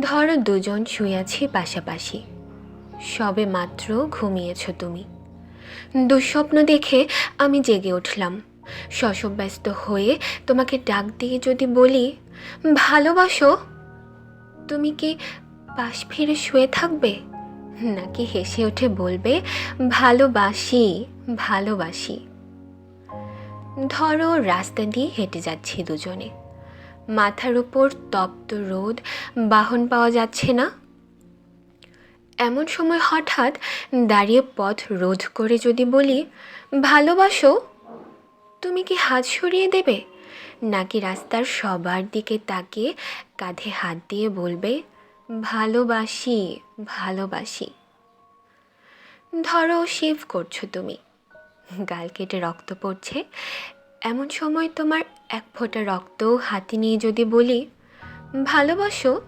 ধরো দুজন শুয়ে আছি পাশাপাশি। সবে মাত্র ঘুমিয়েছ তুমি। দুঃস্বপ্ন দেখে আমি জেগে উঠলাম। শশব্যস্ত হয়ে তোমাকে ডাক দিয়ে যদি বলি, ভালোবাসো? তুমি কি পাশ ফিরে শুয়ে থাকবে? নাকি হেসে উঠে বলবে, ভালোবাসি ভালোবাসি। ধরো রাস্তা দিয়ে হেঁটে যাচ্ছি দুজনে। মাথার উপর তপ্ত রোদ, বাহন পাওয়া যাচ্ছে না। এমন সময় হঠাৎ দাঁড়িয়ে পথ রোধ করে যদি বলি, ভালোবাসো? তুমি কি হাত সরিয়ে দেবে? নাকি রাস্তার সবার দিকে তাকিয়ে কাঁধে হাত দিয়ে বলবে, ভালোবাসি ভালোবাসি। ধরো শেভ করছ তুমি। গাল কেটে রক্ত পড়ছে। এমন সময় তোমার এক ফোঁটা রক্ত হাতে নিয়ে যদি বলি, ভালোবাসো?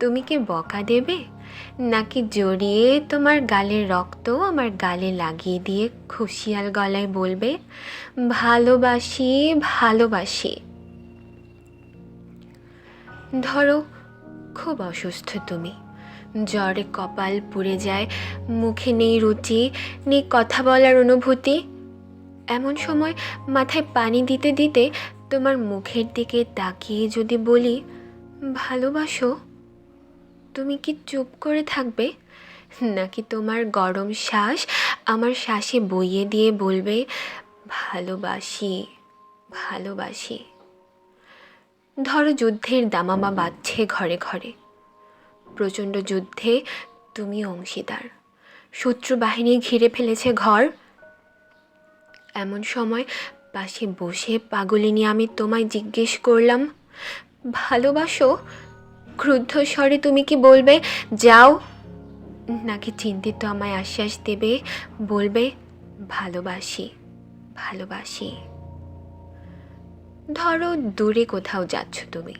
তুমি কি বকা দেবে? নাকি জড়িয়ে তোমার গালের রক্ত আমার গালে লাগিয়ে দিয়ে খুশিয়াল গলায় বলবে, ভালোবাসি ভালোবাসি ধরো, খুব অসুস্থ তুমি। জ্বরে কপাল পুড়ে যায়, মুখে নেই রুচি, নেই কথা বলার অনুভূতি। এমন সময় মাথায় পানি দিতে দিতে তোমার মুখের দিকে তাকিয়ে যদি বলি, ভালোবাসো? তুমি কি চুপ করে থাকবে? নাকি তোমার গরম শ্বাস আমার শ্বাসে বইয়ে দিয়ে বলবে, ভালোবাসি ভালোবাসি ধরো যুদ্ধের দামামা বাজছে ঘরে ঘরে। প্রচণ্ড যুদ্ধে তুমি অংশীদার। শত্রু বাহিনী ঘিরে ফেলেছে ঘর এমন সময় পাশে বসে পাগলিনী আমি তোমায় জিজ্ঞেস করলাম, ভালোবাসো? ক্রুদ্ধ স্বরে তুমি কি বলবে? যাও। নাকি চিন্তিত আমায় আশ্বাস দেবে, বলবে, ভালোবাসি ভালোবাসি। ধরো দূরে কোথাও যাচ্ছ তুমি।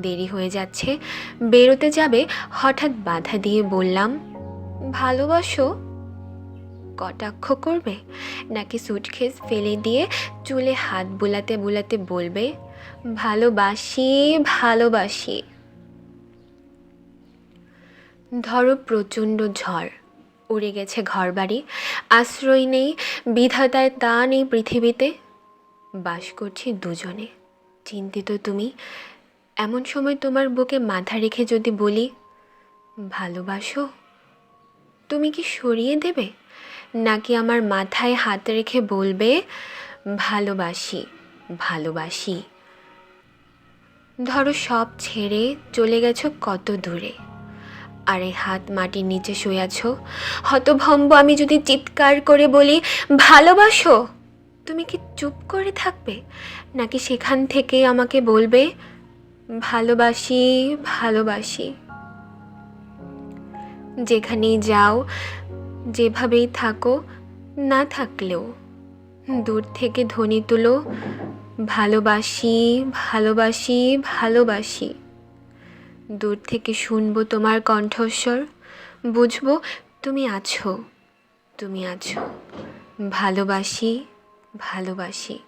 দেরি হয়ে যাচ্ছে, বেরোতে যাবে, হঠাৎ বাধা দিয়ে বললাম, ভালোবাসো? কটাক্ষ করবে? নাকি সুটকেস ফেলে দিয়ে চুলে হাত বোলাতে বোলাতে বলবে, ভালোবাসি ভালোবাসি ধরো প্রচণ্ড ঝড়, উড়ে গেছে ঘরবাড়ি, আশ্রয় নেই, বিধাতায় তা নেই পৃথিবীতে। বাস করছি দুজনে। চিন্তিত তুমি? এমন সময় তোমার বুকে মাথা রেখে যদি বলি, ভালোবাসো, তুমি কি সরিয়ে দেবে? নাকি আমার মাথায় হাত রেখে বলবে, ভালোবাসি ভালোবাসি ধরো সব ছেড়ে চলে গেছো কত দূরে। আরে হাত মাটির নিচে শুয়ে আছো। হতভম্ব আমি যদি চিৎকার করে বলি, ভালোবাসো তুমি কি চুপ করে থাকবে? নাকি সেখান থেকে আমাকে বলবে, ভালোবাসি ভালোবাসি যেখানেই যাও যেভাবেই থাকো, না থাকলেও। দূর থেকে ধ্বনি তুলো, ভালোবাসি ভালোবাসি ভালোবাসি। দূর থেকে শুনব তোমার কণ্ঠস্বর, বুঝব তুমি আছো তুমি আছো। ভালোবাসি ভালোবাসি।